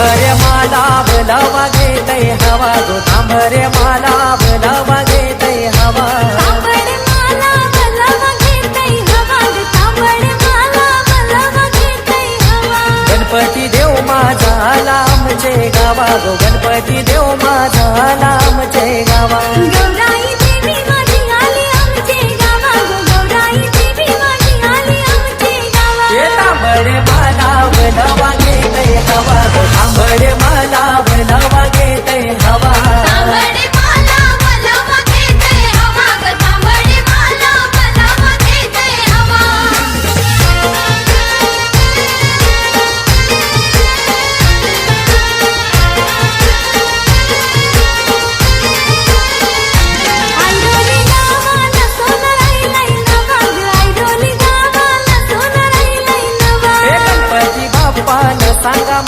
थांबरे माला भलावा घेत हवा. जो थांबरे माला भलावा घेत हवा. गणपती देव माझा आला आमचे गावा. गो गणपती देव माझा आला Panga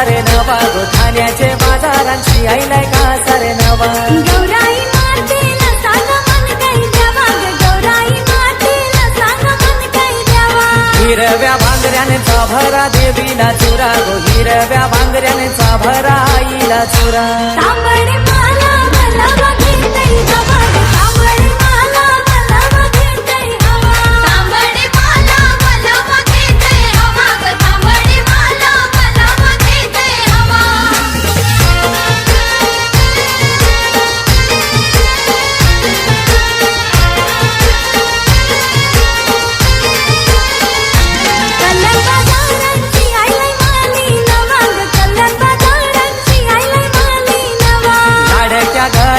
सारे नवा गो ठाण्याचे बाजारांची आईलाय का सारे नवा? गौराई मारते ना सांगा ना हिरव्या भांगऱ्याने चाभरा देवीला चुरा. गो हिरव्या भांगऱ्याने चाभरा आईला चुरा.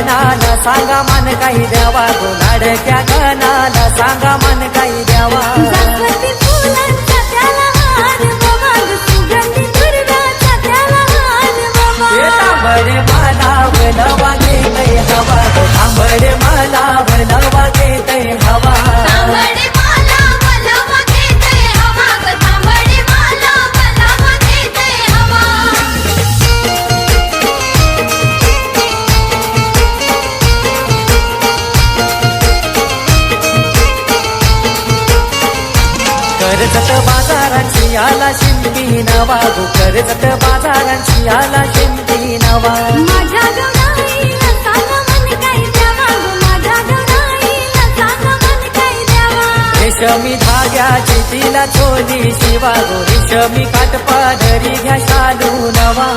गणाला सांगा मन काही द्यावा. गोलाडक्या गणाला सांगा मन काही द्यावा. करजत बाजारांची आला शिंदी नवा. गो करजत बाजारांची आला शिंदी नवा. रेशमी धाग्याची तिला छोली शिवा. गो रेशमी काटपा घरी घ्या शालू नवा.